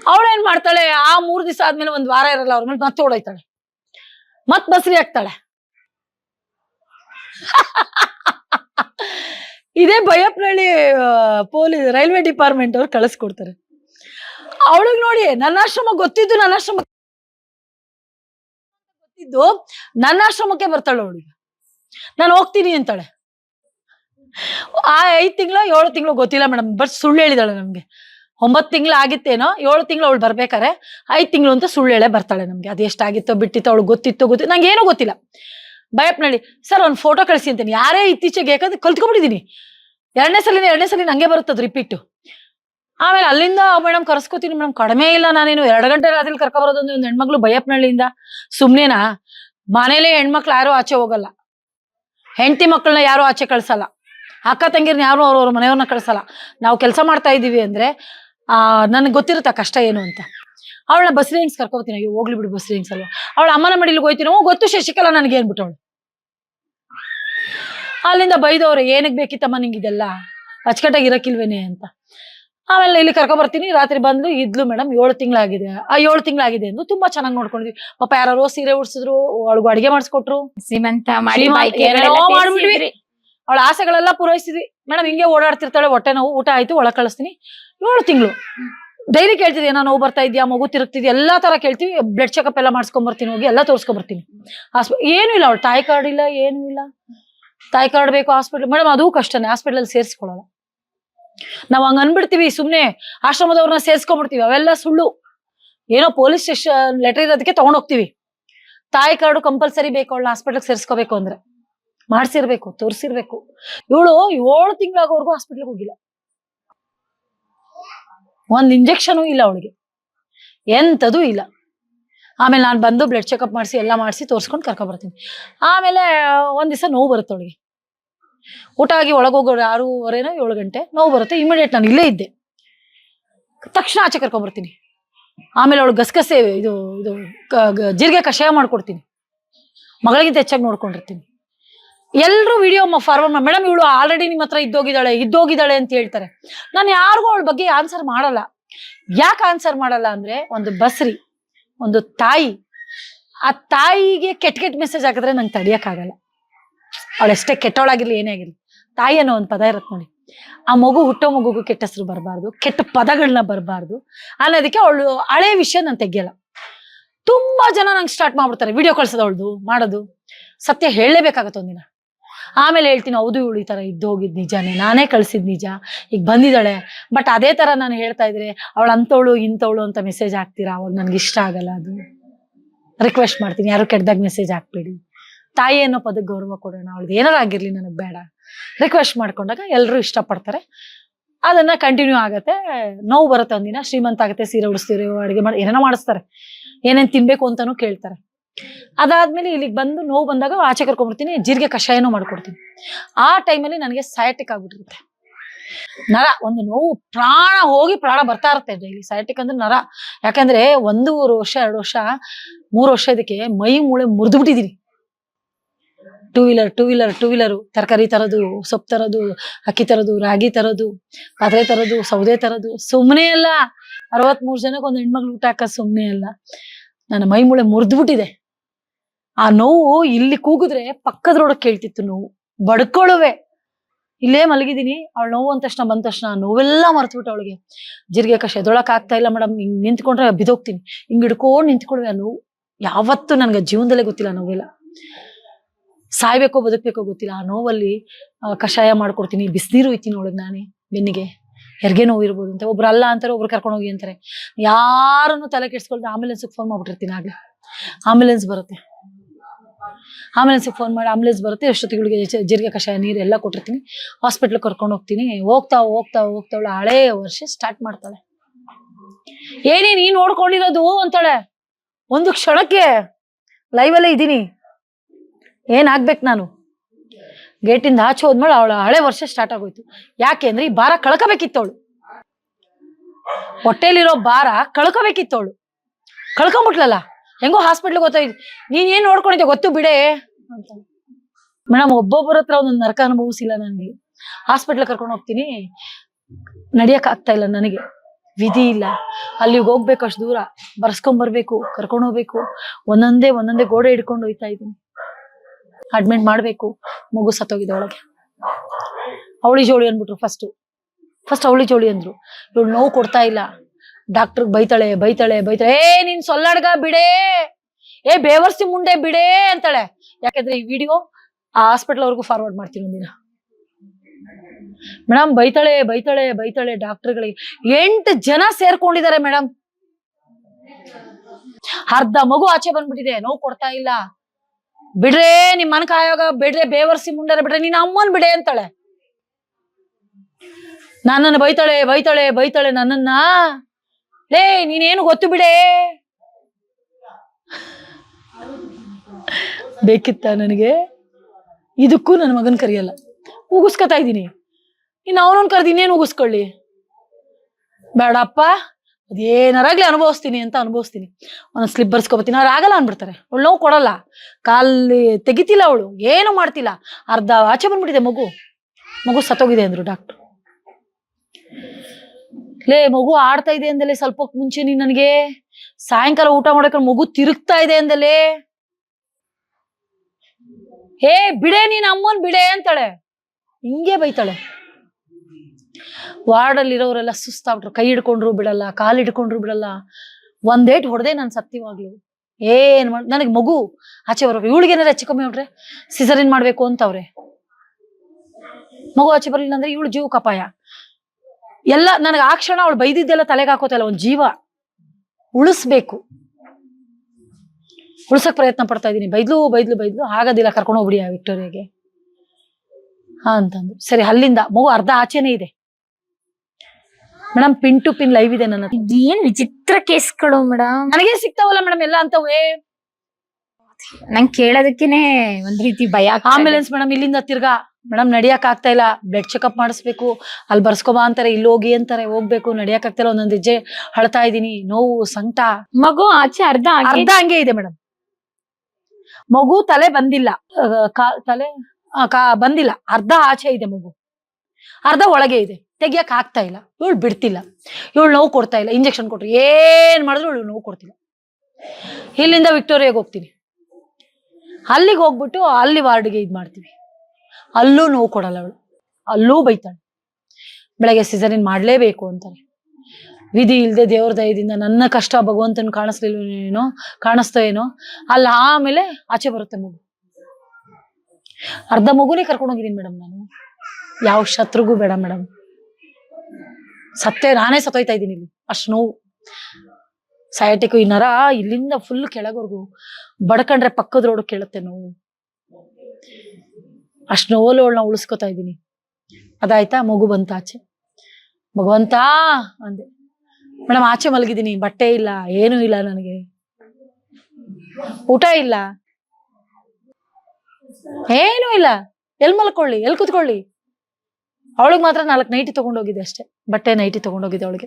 ಅವಳು ಏನ್ ಮಾಡ್ತಾಳೆ? ಆ ಮೂರು ದಿವಸ ಆದ್ಮೇಲೆ ಒಂದ್ ವಾರ ಇರಲ್ಲ, ಅವ್ರ ಮೇಲೆ ಮತ್ತೆ ಓಡಾಯ್ತಾಳೆ. ಮತ್ ಬಸ್ರಿ ಆಗ್ತಾಳೆ ಇದೇ ಭಯಪ್ರಳಿ ಪೊಲೀಸ್, ರೈಲ್ವೆ ಡಿಪಾರ್ಟ್ಮೆಂಟ್ ಅವ್ರು ಕಳಿಸ್ಕೊಡ್ತಾರೆ. ಅವಳಗ್ ನೋಡಿ, ನನ್ನ ಆಶ್ರಮ ಗೊತ್ತಿದ್ದು ನನ್ನ ಆಶ್ರಮ ಗೊತ್ತಿದ್ದು ನನ್ನ ಆಶ್ರಮಕ್ಕೆ ಬರ್ತಾಳೆ ಅವಳಿಗೆ ನಾನು ಹೋಗ್ತೀನಿ ಅಂತಾಳೆ. ಆ ಐದ್ ತಿಂಗಳು ಏಳು ತಿಂಗಳು ಗೊತ್ತಿಲ್ಲ ಮೇಡಮ್, ಬಟ್ ಸುಳ್ಳು ಹೇಳಿದಾಳೆ ನಮ್ಗೆ. ಒಂಬತ್ತು ತಿಂಗಳು ಆಗಿತ್ತೇನೋ, ಏಳು ತಿಂಗಳು ಅವಳು ಬರ್ಬೇಕಾರೆ, ಐದ್ ತಿಂಗಳು ಅಂತ ಸುಳ್ಳು ಹೇಳೇ ಬರ್ತಾಳೆ ನಮ್ಗೆ. ಅದು ಎಷ್ಟಾಗಿತ್ತೋ ಬಿಟ್ಟಿತ್ತೋ ಅವಳು ಗೊತ್ತಿತ್ತೋ ಗೊತ್ತಿತ್ತು ನಂಗೆ ಏನೂ ಗೊತ್ತಿಲ್ಲ. ಭಯಪ್ನಳ್ಳಿ ಸರ್, ಒಂದು ಫೋಟೋ ಕಳಿಸಿ ಅಂತೀನಿ. ಯಾರೇ ಇತ್ತೀಚೆಗೆ ಯಾಕಂದ್ರೆ ಕಲ್ತ್ಕೊಂಡ್ಬಿಟ್ಟಿದ್ದೀನಿ ಎರಡನೇ ಸಲಿನ ಎರಡನೇ ಸಲಿನ ಹಂಗೆ ಬರುತ್ತದು ರಿಪೀಟ್ ಆಮೇಲೆ ಅಲ್ಲಿಂದ ಮೇಡಮ್ ಕರ್ಸ್ಕೊತೀನಿ ಮೇಡಮ್ ಕಡಿಮೆ ಇಲ್ಲ, ನಾನೇನು ಎರಡು ಗಂಟೆ ರಾತ್ರಿ ಕರ್ಕೊ ಬರೋದು ಒಂದು ಹೆಣ್ಮಕ್ಳು ಭಯಪ್ನಳ್ಳಿಯಿಂದ ಸುಮ್ನೆನಾ, ಮನೇಲೆ ಹೆಣ್ಮಕ್ಳು ಯಾರು ಆಚೆ ಹೋಗಲ್ಲ. ಹೆಂಡತಿ ಮಕ್ಕಳನ್ನ ಯಾರು ಆಚೆ ಕಳ್ಸಲ್ಲ. ಅಕ್ಕ ತಂಗಿರ್ನ ಯಾರು ಅವ್ರವ್ರ ಮನೆಯವ್ರನ್ನ ಕಳ್ಸಲ್ಲ. ನಾವು ಕೆಲಸ ಮಾಡ್ತಾ ಇದ್ದೀವಿ ಅಂದ್ರೆ ನನಗೆ ಗೊತ್ತಿರುತ್ತೆ ಕಷ್ಟ ಏನು ಅಂತ. ಅವಳನ್ನ ಬಸ್ ರೇಂಗ್ಸ್ ಕರ್ಕೋತೀನಿ ಅಯ್ಯೋ, ಹೋಗ್ಲಿ ಬಿಡು ಬಸ್ ರೇಂಗ್ಸ್ ಅಲ್ವಾ. ಅವಳ ಅಮ್ಮನ ಮಡಿಲಿಗೆ ಹೋಯ್ತೀನಿ. ಓ, ಗೊತ್ತು ಶಶಿಕಲಾ ನನಗೆ ಏನ್ಬಿಟ್ಟವಳು ಅಲ್ಲಿಂದ ಬೈದವ್ರೆ ಏನಕ್ಕೆ ಬೇಕಿತ್ತಮ್ಮ ನಿಂಗೆ ಇದೆಲ್ಲ? ಅಚ್ಚಕಟ್ಟಾಗಿ ಇರಕ್ಕಿಲ್ವೇನೆ ಅಂತ. ಆಮೇಲೆ ಇಲ್ಲಿ ಕರ್ಕೊ ಬರ್ತೀನಿ ರಾತ್ರಿ ಬಂದು ಇದ್ಲು ಮೇಡಮ್ ಏಳು ತಿಂಗಳಾಗಿದೆ. ಆ ಏಳು ತಿಂಗಳಾಗಿದೆ ಎಂದು ತುಂಬಾ ಚೆನ್ನಾಗಿ ನೋಡ್ಕೊಂಡಿದ್ವಿ. ಪಾಪ ಯಾರೋ ಸೀರೆ ಉಡ್ಸಿದ್ರು ಅವಳಿಗೂ ಅಡಿಗೆ ಮಾಡಿಸ್ಕೊಟ್ರು. ಸೀಮಂತ ಮಾಡ್ಬಿಟ್ವಿ. ಅವಳ ಆಸೆಗಳೆಲ್ಲ ಪೂರೈಸಿದ್ವಿ. ಮೇಡಮ್ ಹಿಂಗೆ ಓಡಾಡ್ತಿರ್ತಾಳೆ ಹೊಟ್ಟೆ ನೋವು ಊಟ ಆಯ್ತು ಒಳ ಕಳಿಸ್ತೀನಿ. ಏಳು ತಿಂಗಳು. ಡೈಲಿ ಕೇಳ್ತಿದ್ದೆ ಏನೋ ನೋವು ಬರ್ತಾ ಇದೆಯಾ ಮಗು ತಿರುಗ್ತಿದ್ಯಾ ಎಲ್ಲಾ ತರ ಕೇಳ್ತೀವಿ. ಬ್ಲಡ್ ಚೆಕಪ್ ಎಲ್ಲ ಮಾಡಿಸ್ಕೊಂಡ್ ಬರ್ತೀನಿ ಹೋಗಿ ಎಲ್ಲ ತೋರ್ಸ್ಕೊಂಡ್ ಬರ್ತೀನಿ ಏನು ಇಲ್ಲ ಅವಳು ತಾಯಿ ಕಾರ್ಡ್ ಇಲ್ಲ ಏನು ಇಲ್ಲ. ತಾಯಿ ಕಾರ್ಡ್ ಬೇಕು ಹಾಸ್ಪಿಟ್ಲ್ ಮೇಡಮ್ ಅದು ಕಷ್ಟನೇ ಹಾಸ್ಪಿಟಲ್ ಸೇರಿಸ್ಕೊಳ್ಳಲ್ಲ. ನಾವ್ ಹಂಗ ಅನ್ಬಿಡ್ತೀವಿ, ಸುಮ್ನೆ ಆಶ್ರಮದವ್ರನ್ನ ಸೇರ್ಸ್ಕೊಂಡ್ಬಿಡ್ತೀವಿ ಅವೆಲ್ಲ ಸುಳ್ಳು. ಏನೋ ಪೊಲೀಸ್ ಸ್ಟೇಷನ್ ಲೆಟರ್ ಇರೋದಕ್ಕೆ ತಗೊಂಡ್ ಹೋಗ್ತೀವಿ ತಾಯಿ ಕಾರ್ಡು ಕಂಪಲ್ಸರಿ ಬೇಕು, ಅವಳನ್ನ ಹಾಸ್ಪಿಟಲ್ ಸೇರಿಸ್ಕೋಬೇಕು ಅಂದ್ರೆ. ಮಾಡ್ಸಿರ್ಬೇಕು, ತೋರಿಸಿರ್ಬೇಕು. ಇವಳು ಏಳು ತಿಂಗಳಾಗೋವರೆಗೂ ಹಾಸ್ಪಿಟ್ಲಿಗೆ ಹೋಗಿಲ್ಲ. ಒಂದ್ ಇಂಜೆಕ್ಷನ್ ಇಲ್ಲ ಅವಳಿಗೆ. ಎಂತದೂ ಇಲ್ಲ. ಆಮೇಲೆ ನಾನು ಬಂದು ಬ್ಲಡ್ ಚೆಕಪ್ ಮಾಡಿಸಿ ಎಲ್ಲ ಮಾಡಿಸಿ ತೋರಿಸ್ಕೊಂಡು ಕರ್ಕೊಬರ್ತೀನಿ. ಆಮೇಲೆ, ಒಂದು ದಿವಸ ನೋವು ಬರುತ್ತೆ ಅವಳಿಗೆ. ಊಟ ಆಗಿ ಒಳಗೋಗೋರು ಆರೂವರೆನೋ ಏಳು ಗಂಟೆ ನೋವು ಬರುತ್ತೆ ಇಮಿಡಿಯೇಟ್ ನಾನು ಇಲ್ಲೇ ಇದ್ದೆ. ತಕ್ಷಣ ಆಚೆ ಕರ್ಕೊಂಬರ್ತೀನಿ. ಆಮೇಲೆ ಅವಳು ಗಸಗಸೆ ಇದು ಇದು ಜೀರಿಗೆ ಕಷಾಯ ಮಾಡ್ಕೊಡ್ತೀನಿ. ಮಗಳಿಗಿಂತ ಹೆಚ್ಚಾಗಿ ನೋಡ್ಕೊಂಡಿರ್ತೀನಿ. ಎಲ್ಲರೂ ವಿಡಿಯೋ ಫಾರ್ವರ್ಡ್ ಮೇಡಮ್ ಇವಳು ಆಲ್ರೆಡಿ ನಿಮ್ಮ ಹತ್ರ ಇದ್ದೋಗಿದ್ದಾಳೆ ಇದ್ದೋಗಿದ್ದಾಳೆ ಅಂತ ಹೇಳ್ತಾರೆ. ನಾನು ಯಾರಿಗೂ ಅವಳ ಬಗ್ಗೆ ಆನ್ಸರ್ ಮಾಡಲ್ಲ. ಯಾಕೆ ಆನ್ಸರ್ ಮಾಡಲ್ಲ ಅಂದ್ರೆ, ಒಂದು ಬಸ್ರಿ. ಒಂದು ತಾಯಿ, ಆ ತಾಯಿಗೆ ಕೆಟ್ಟ ಕೆಟ್ಟ ಮೆಸೇಜ್ ಹಾಕಿದ್ರೆ ನಂಗೆ ತಡಿಯಕ್ಕಾಗಲ್ಲ ಅವಳೆಷ್ಟೇ ಕೆಟ್ಟವಳಾಗಿರ್ಲಿ, ಏನೇ ಆಗಿರ್ಲಿ, ತಾಯಿ ಅನ್ನೋ ಒಂದು ಪದ ಇರತ್ತೆ ನೋಡಿ. ಆ ಮಗು ಹುಟ್ಟೋ ಮಗುಗೂ ಕೆಟ್ಟ ಹೆಸರು ಬರಬಾರ್ದು, ಕೆಟ್ಟ ಪದಗಳನ್ನ ಬರಬಾರ್ದು. ಅನ್ನೋದಕ್ಕೆ ಅವಳು ಹಳೆ ವಿಷಯ ನಾನು ತೆಗಿಯಲ್ಲ. ತುಂಬಾ ಜನ ನಂಗೆ ಸ್ಟಾರ್ಟ್ ಮಾಡ್ಬಿಡ್ತಾರೆ ವಿಡಿಯೋ ಕಳ್ಸೋದು ಅವಳದು, ಮಾಡೋದು. ಸತ್ಯ ಹೇಳಲೇಬೇಕಾಗತ್ತೆ ಒಂದಿನ. ಆಮೇಲೆ ಹೇಳ್ತೀನಿ, ಹೌದು ಇವಳು ಈ ಥರ ಇದ್ದು ಹೋಗಿದ್ದು ನಿಜಾನೇ, ನಾನೇ ಕಳ್ಸಿದ್ ನಿಜ, ಈಗ ಬಂದಿದ್ದಾಳೆ. ಬಟ್ ಅದೇ ಥರ ನಾನು ಹೇಳ್ತಾ ಇದ್ರೆ, ಅವಳು ಅಂತವಳು ಇಂಥವಳು ಅಂತ ಮೆಸೇಜ್ ಹಾಕ್ತೀರಾ? ಅವಾಗ ನನಗೆ ಇಷ್ಟ ಆಗಲ್ಲ ಅದು. ರಿಕ್ವೆಸ್ಟ್ ಮಾಡ್ತೀನಿ, ಯಾರು ಕೆಟ್ಟದಾಗ ಮೆಸೇಜ್ ಹಾಕ್ಬೇಡಿ. ತಾಯಿ ಅನ್ನೋ ಪದಕ್ಕೆ ಗೌರವ ಕೊಡೋಣ, ಅವಳಿಗೆ ಏನಾರು ಆಗಿರಲಿ ನನಗೆ ಬೇಡ. ರಿಕ್ವೆಸ್ಟ್ ಮಾಡ್ಕೊಂಡಾಗ ಎಲ್ಲರೂ ಇಷ್ಟಪಡ್ತಾರೆ. ಅದನ್ನ ಕಂಟಿನ್ಯೂ ಆಗತ್ತೆ, ನೋವು ಬರುತ್ತೆ ಒಂದಿನ, ಶ್ರೀಮಂತ ಆಗುತ್ತೆ, ಸೀರೆ ಉಡಿಸ್ತೀರಿ ಅಡುಗೆ ಮಾಡಿ, ಏನೇನೋ ಮಾಡಿಸ್ತಾರೆ. ಏನೇನು ತಿನ್ಬೇಕು ಅಂತಲೂ ಕೇಳ್ತಾರೆ. ಅದಾದ್ಮೇಲೆ ಇಲ್ಲಿಗೆ ಬಂದು ನೋವು ಬಂದಾಗ ಆಚೆ ಕರ್ಕೊಂಡ್ಬಿಡ್ತೀನಿ, ಜೀರಿಗೆ ಕಷಾಯನೂ ಮಾಡ್ಕೊಡ್ತೀನಿ. ಆ ಟೈಮಲ್ಲಿ ನನಗೆ ಸಯಾಟಿಕ್ ಆಗ್ಬಿಟ್ಟಿರುತ್ತೆ. ನರ, ಒಂದು ನೋವು ಪ್ರಾಣ ಹೋಗಿ ಪ್ರಾಣ ಬರ್ತಾ ಇರುತ್ತೆ ಡೈಲಿ ಸಯಾಟಿಕ್ ಅಂದ್ರೆ ನರ. ಯಾಕಂದ್ರೆ ಒಂದೂವರೆ ವರ್ಷ, ಎರಡು ವರ್ಷ, ಮೂರು ವರ್ಷ ಇದಕ್ಕೆ ಮೈ ಮೂಳೆ ಮುರಿದು ಬಿಟ್ಟಿದೀನಿ. Two wheeler two wheeler two wheeler ತರಕಾರಿ ತರೋದು, ಸೊಪ್ಪು ತರೋದು, ಅಕ್ಕಿ ತರೋದು, ರಾಗಿ ತರೋದು, ಪಾತ್ರೆ ತರೋದು, ಸೌದೆ ತರೋದು ಸುಮ್ಮನೆ ಅಲ್ಲ. ಅರವತ್ಮೂರು ಜನಕ್ಕೆ ಒಂದು ಹೆಣ್ಮಗ್ಳು ಊಟ ಹಾಕೋದು ಸುಮ್ಮನೆ ಅಲ್ಲ. ನನ್ನ ಮೈ ಮೂಳೆ ಮುರಿದ್ಬಿಟ್ಟಿದೆ ಆ ನೋವು ಇಲ್ಲಿ ಕೂಗಿದ್ರೆ ಪಕ್ಕದ ರೋಡಕ್ಕೆ ಕೇಳ್ತಿತ್ತು ನೋವು. ಬಡ್ಕೊಳ್ಳುವೆ ಇಲ್ಲೇ ಮಲಗಿದೀನಿ ಅವಳು ನೋವು ಅಂದ ತಕ್ಷಣ ಬಂದ ತಕ್ಷಣ ನೋವೆಲ್ಲ ಮರ್ತ್ಬಿಟ್ಟು ಅವಳಿಗೆ. ಜೀರಿಗೆ ಕಷ ಎದೊಳಕ್ ಆಗ್ತಾ ಇಲ್ಲ ಮೇಡಮ್. ಹಿಂಗ್ ನಿಂತ್ಕೊಂಡ್ರೆ ಬಿದೋಗ್ತೀನಿ ಹಿಂಗ್ ಹಿಡ್ಕೊಂಡು ನಿಂತ್ಕೊಳ್ವೆ ಆ ನೋವು. ಯಾವತ್ತೂ ನನ್ಗೆ ಜೀವನದಲ್ಲೇ ಗೊತ್ತಿಲ್ಲ ನೋವೆಲ್ಲ. ಸಾಯ್ಬೇಕೋ ಬದುಕ್ಬೇಕೋ ಗೊತ್ತಿಲ್ಲ. ಆ ನೋವಲ್ಲಿ ಕಷಾಯ ಮಾಡ್ಕೊಡ್ತೀನಿ. ಬಿಸಿನೀರು ಇತ್ತೀನಿ ಅವಳಿಗೆ ನಾನೇ, ಬೆನ್ನಿಗೆ. ಹೆರಿಗೆ ನೋವು ಇರ್ಬೋದು ಅಂತ. ಒಬ್ರು ಅಲ್ಲ ಅಂತಾರೆ, ಒಬ್ರು ಕರ್ಕೊಂಡು ಹೋಗಿ ಅಂತಾರೆ. ಯಾರನ್ನು ತಲೆ ಕೆಡ್ಸ್ಕೊಳ್ತಾ ಆಂಬುಲೆನ್ಸ್ ಫೋನ್ ಮಾಡ್ಬಿಟ್ಟಿರ್ತೀನಿ ಆಗ್ಲೇ ಆಂಬುಲೆನ್ಸ್ ಬರುತ್ತೆ. ಆಂಬುಲೆನ್ಸ್ ಫೋನ್ ಮಾಡಿ, ಆಂಬುಲೆನ್ಸ್ ಬರುತ್ತೆ ಎಷ್ಟೊತ್ತಿಗಳಿಗೆ ಜೀರಿಗೆ ಕಷಾಯ, ನೀರು ಎಲ್ಲ ಕೊಟ್ಟಿರ್ತೀನಿ. ಹಾಸ್ಪಿಟ್ಲ್ ಕರ್ಕೊಂಡು ಹೋಗ್ತೀನಿ. ಹೋಗ್ತಾ ಹೋಗ್ತಾ ಹೋಗ್ತಾ ಹಳೆ ವರ್ಷ ಸ್ಟಾರ್ಟ್ ಮಾಡ್ತಾಳೆ. ಏನೇ ನೀನ್ ನೋಡ್ಕೊಂಡಿರೋದು ಅಂತಾಳೆ. ಒಂದು ಕ್ಷಣಕ್ಕೆ ಲೈವಲ್ಲೇ ಇದ್ದೀನಿ. ಏನ್ ಆಗ್ಬೇಕು ನಾನು? ಗೇಟಿಂದ ಆಚೆ ಹೋದ್ಮೇಲೆ ಅವಳ ಹಳೆ ವರ್ಷ ಸ್ಟಾರ್ಟ್ ಆಗೋಯ್ತು. ಯಾಕೆ ಅಂದ್ರೆ ಈ ಭಾರ ಕಳ್ಕೋಬೇಕಿತ್ತವಳು ಹೊಟ್ಟೆಲಿರೋ ಭಾರ ಕಳ್ಕೋಬೇಕಿತ್ತವಳು ಕಳ್ಕೊಂಬಿಟ್ಲಲ್ಲ ಹೆಂಗೋ ಹಾಸ್ಪಿಟ್ಲ್ ಗೊತ್ತಾಯ್ತು ನೀನ್ ಏನ್ ನೋಡ್ಕೊಂಡಿದ್ದೆ ಗೊತ್ತು ಬಿಡೆ. ಅಂತ ಮೇಡಮ್ ಒಬ್ಬೊಬ್ಬರ ಹತ್ರ ಒಂದೊಂದು ನರಕ ಅನುಭವಿಸಿಲ್ಲ ನನಗೆ ಹಾಸ್ಪಿಟ್ಲ್ ಕರ್ಕೊಂಡು ಹೋಗ್ತೀನಿ. ನಡಿಯಕ್ ಆಗ್ತಾ ಇಲ್ಲ ನನಗೆ. ವಿಧಿ ಇಲ್ಲ. ಅಲ್ಲಿಗೆ ಹೋಗ್ಬೇಕು ಅಷ್ಟು ದೂರ. ಬರ್ಸ್ಕೊಂಡ್ ಬರ್ಬೇಕು, ಕರ್ಕೊಂಡು ಹೋಗ್ಬೇಕು. ಒಂದೊಂದೇ ಒಂದೊಂದೇ ಗೋಡೆ ಹಿಡ್ಕೊಂಡು ಹೋಯ್ತಾ ಇದ್ದೀನಿ. ಅಡ್ಮಿಟ್ ಮಾಡ್ಬೇಕು. ಮಗು ಸತ್ತೋಗಿದೆ ಒಳಗೆ. ಅವಳಿ ಜೋಳಿ ಅಂದ್ಬಿಟ್ರು ಫಸ್ಟ್ ಫಸ್ಟ್ ಅವಳಿ ಜೋಳಿ ಅಂದ್ರು. ಇವಳು ನೋವು ಕೊಡ್ತಾ ಇಲ್ಲ. ಡಾಕ್ಟರ್ ಬೈತಾಳೆ ಬೈತಾಳೆ ಬೈತಾಳೆ. ಏ, ನೀನ್ ಸೊಲ್ಲಾಡ್ಗ, ಬಿಡೇ. ಏ, ಬೇವರ್ಸಿ ಮುಂಡೆ ಬಿಡೇ ಅಂತಾಳೆ. ಯಾಕಂದ್ರೆ ಈ ವಿಡಿಯೋ ಆ ಹಾಸ್ಪಿಟಲ್ ಅವ್ರಿಗೂ ಫಾರ್ವರ್ಡ್ ಮಾಡ್ತೀನಿ ಒಂದಿನ. ಮೇಡಮ್ ಬೈತಾಳೆ ಬೈತಾಳೆ ಬೈತಾಳೆ ಡಾಕ್ಟರ್ಗಳಿಗೆ. ಎಂಟು ಜನ ಸೇರ್ಕೊಂಡಿದ್ದಾರೆ ಮೇಡಮ್ ಅರ್ಧ ಮಗು ಆಚೆ ಬಂದ್ಬಿಟ್ಟಿದೆ. ನೋವು ಕೊಡ್ತಾ ಇಲ್ಲ. ಬಿಡ್ರೆ, ನಿಮ್ ಮನ ಕಾಯೋಗ ಬಿಡ್ರೆ, ಬೇವರ್ಸಿ ಮುಂಡರೆ ಬಿಡ್ರೆ, ನೀನ್ ಅಮ್ಮನ್ ಬಿಡೆ ಅಂತಾಳೆ. ನನ್ನನ್ನು ಬೈತಾಳೆ ಬೈತಾಳೆ ಬೈತಾಳೆ ನನ್ನನ್ನ. ಲೇ, ನೀನೇನು ಗೊತ್ತು ಬಿಡೇ? ಬೇಕಿತ್ತ ನನಗೆ? ಇದಕ್ಕೂ ನನ್ನ ಮಗನ್ ಕರಿಯಲ್ಲ. ಉಗಿಸ್ಕೊತಾ ಇದ್ದೀನಿ. ಇನ್ನು ಅವನೊಂದು ಕರೆದು ಇನ್ನೇನು ಉಗಿಸ್ಕೊಳ್ಳಿ? ಬೇಡಪ್ಪ ಅದೇನಾರಾಗ್ಲಿ ಅನುಭವಿಸ್ತೀನಿ ಅಂತ ಅನುಭವಿಸ್ತೀನಿ. ಒಂದೊಂದು ಸ್ಲಿಪ್ ಬರ್ಸ್ಕೊಬತ್ತೀನಿ ಅವ್ರು ಆಗಲ್ಲ ಅನ್ಬಿಡ್ತಾರೆ ಅವಳು ನೋವು ಕೊಡಲ್ಲ. ಕಾಲಿ ತೆಗಿತಿಲ್ಲ ಅವಳು. ಏನು ಮಾಡ್ತಿಲ್ಲ. ಅರ್ಧ ಆಚೆ ಬಂದ್ಬಿಟ್ಟಿದೆ ಮಗು. ಮಗು ಸತ್ತೋಗಿದೆ ಅಂದ್ರು ಡಾಕ್ಟ್ರು. ಲೇ, ಮಗು ಆಡ್ತಾ ಇದೆ ಅಂದಲೇ ಸ್ವಲ್ಪ ಮುಂಚೆ ನೀನ್ ನನಗೆ. ಸಾಯಂಕಾಲ ಊಟ ಮಾಡಕ್ಕೆ ಮಗು ತಿರುಗ್ತಾ ಇದೆ ಅಂದಲೇ. ಹೇ, ಬಿಡೆ ನೀನ್ ಅಮ್ಮನ್ ಬಿಡೆ ಅಂತಾಳೆ. ಹಿಂಗೆ ಬೈತಾಳೆ. ವಾರ್ಡಲ್ಲಿ ಇರೋರೆಲ್ಲ ಸುಸ್ತಾಗ್ಬಿಟ್ರು. ಕೈ ಹಿಡ್ಕೊಂಡ್ರು ಬಿಡಲ್ಲ, ಕಾಲ್ ಹಿಡ್ಕೊಂಡ್ರು ಬಿಡಲ್ಲ. ಒಂದೇಟ್ ಹೊಡೆದೆ ನಾನು ಸತ್ಯವಾಗ್ಲು. ಏನ್ ಮಾಡ್, ನನಗೆ ಮಗು, ಆಚೆ ಬರ್ಬೇಕು ಇವಳಿಗೆ ಏನಾರ ಹೆಚ್ಚು ಕಮ್ಮಿ ಹೊಡ್ರೆ ಸಿಸರಿನ್ ಮಾಡ್ಬೇಕು ಅಂತವ್ರೆ. ಮಗು ಆಚೆ ಬರ್ಲಿಲ್ಲ ಅಂದ್ರೆ ಇವಳು ಜೀವಕ್ಕೆ ಅಪಾಯ ಎಲ್ಲ ನನಗೆ ಆ ಕ್ಷಣ ಅವಳು ಬೈದಿದ್ದೆಲ್ಲ ತಲೆಗೆ ಹಾಕೋತಲ್ಲ ಒಂದ್ ಜೀವ. ಉಳಿಸ್ಬೇಕು. ಉಳ್ಸಕ್ ಪ್ರಯತ್ನ ಪಡ್ತಾ ಇದೀನಿ. ಬೈದ್ಲು ಬೈದ್ಲು ಬೈದ್ಲು ಆಗೋದಿಲ್ಲ ಕರ್ಕೊಂಡು ಹೋಗ್ಬಿಡಿ ಆ ವಿಕ್ಟೋರಿಯಾಗೆ. ಹಾ ಅಂತಂದ್ರು. ಸರಿ ಅಲ್ಲಿಂದ ಮಗು ಅರ್ಧ ಆಚೆನೇ ಇದೆ. Madam pin to pin live ಇದೆ ನನ್ನ ಏನ್ ವಿಚಿತ್ರ ಕೇಸ್ಗಳು ಮೇಡಮ್ ನನಗೆ ಸಿಗ್ತಾವಲ್ಲ ಮೇಡಮ್ ಎಲ್ಲ ಅಂತವೇ. ನಂಗೆ ಕೇಳೋದಕ್ಕೇನೆ ಒಂದ್ ರೀತಿ ಭಯ ಆಂಬ್ಯುಲೆನ್ಸ್ ಮೇಡಮ್ ಇಲ್ಲಿಂದ ತಿರ್ಗಾ. ಮೇಡಮ್ ನಡಿಯಕ್ ಆಗ್ತಾ ಇಲ್ಲ. ಬ್ಲಡ್ ಚೆಕಪ್ ಮಾಡಿಸ್ಬೇಕು. ಅಲ್ಲಿ ಬರ್ಸ್ಕೊಬಾ ಅಂತಾರೆ. ಇಲ್ಲಿ ಹೋಗಿ ಅಂತಾರೆ. ಹೋಗ್ಬೇಕು. ನಡಿಯಕ್ ಆಗ್ತಾ ಇಲ್ಲ. ಒಂದೊಂದು ಹೆಜ್ಜೆ ಹಳತಾ ಇದೀನಿ ನೋವು ಸಂಕಟ. ಮಗು ಆಚೆ ಅರ್ಧ ಅರ್ಧ ಹಂಗೆ ಇದೆ ಮೇಡಮ್. ಮಗು ತಲೆ ಬಂದಿಲ್ಲ. ತಲೆ ಕಾ- ಬಂದಿಲ್ಲ. ಅರ್ಧ ಆಚೆ ಇದೆ ಮಗು. ಅರ್ಧ ಒಳಗೆ ಇದೆ. ತೆಗಿಯಕ್ ಆಗ್ತಾ ಇಲ್ಲ. ಇವಳು ಬಿಡ್ತಿಲ್ಲ. ಇವಳು ನೋವು ಕೊಡ್ತಾ ಇಲ್ಲ. ಇಂಜೆಕ್ಷನ್ ಕೊಟ್ರು. ಏನ್ ಮಾಡಿದ್ರು ಇವಳು ನೋವು ಕೊಡ್ತಿಲ್ಲ. ಇಲ್ಲಿಂದ ವಿಕ್ಟೋರಿಯಾಗೆ ಹೋಗ್ತೀನಿ. ಅಲ್ಲಿಗೆ ಹೋಗ್ಬಿಟ್ಟು ಅಲ್ಲಿ ವಾರ್ಡ್ಗೆ ಇದ್ ಮಾಡ್ತೀವಿ. ಅಲ್ಲೂ ನೋವು ಕೊಡಲ್ಲ ಅವಳು. ಅಲ್ಲೂ ಬೈತಾಳೆ. ಬೆಳಗ್ಗೆ ಸಿಸರಿನ್ ಮಾಡಲೇಬೇಕು ಅಂತಾರೆ ವಿಧಿ ಇಲ್ಲದೆ ದೇವ್ರ ದಯದಿಂದ ನನ್ನ ಕಷ್ಟ ಭಗವಂತನ ಕಾಣಿಸ್ಲಿಲ್ವೇನೋ ಕಾಣಿಸ್ತೋ ಏನೋ, ಅಲ್ಲಿ ಆಮೇಲೆ ಆಚೆ ಬರುತ್ತೆ ಮಗು. ಅರ್ಧ ಮಗುನೇ ಕರ್ಕೊಂಡೋಗಿದ್ದೀನಿ ಮೇಡಮ್ ನಾನು. ಯಾವ ಶತ್ರುಗೂ ಬೇಡ ಮೇಡಮ್ ಸತ್ತೆ ನಾನೇ ಸತ್ತೋಯ್ತಾ ಇದ್ದೀನಿ ಇಲ್ಲಿ. ಅಷ್ಟು ನೋವು. ಸಯಾಟಿಕ್ ಈ ನರ ಇಲ್ಲಿಂದ ಫುಲ್ ಕೆಳಗವರೆಗೂ. ಬಡ್ಕಂಡ್ರೆ ಪಕ್ಕದ ರೋಡ್ ಕೇಳುತ್ತೆ ನೋವು. ಅಷ್ಟು ನೋವಲ್ಲಿ ಅವಳನ್ನ ಉಳಿಸ್ಕೊತಾ ಇದ್ದೀನಿ. ಅದಾಯ್ತಾ? ಮಗು ಬಂತ ಆಚೆ. ಭಗವಂತ ಅಂದೆ. ಮೇಡಮ್, ಆಚೆ ಮಲಗಿದ್ದೀನಿ. ಬಟ್ಟೆ ಇಲ್ಲ, ಏನೂ ಇಲ್ಲ ನನಗೆ. ಊಟ ಇಲ್ಲ. ಏನೂ ಇಲ್ಲ. ಎಲ್ ಮಲ್ಕೊಳ್ಳಿ? ಎಲ್ ಕುತ್ಕೊಳ್ಳಿ? ಅವಳಿಗೆ ಮಾತ್ರ ನಾಲ್ಕು ನೈಟಿ ತಗೊಂಡೋಗಿದ್ದೆ ಅಷ್ಟೇ. ಬಟ್ಟೆ, ನೈಟಿ ತಗೊಂಡೋಗಿದ್ದೆ ಅವಳಿಗೆ.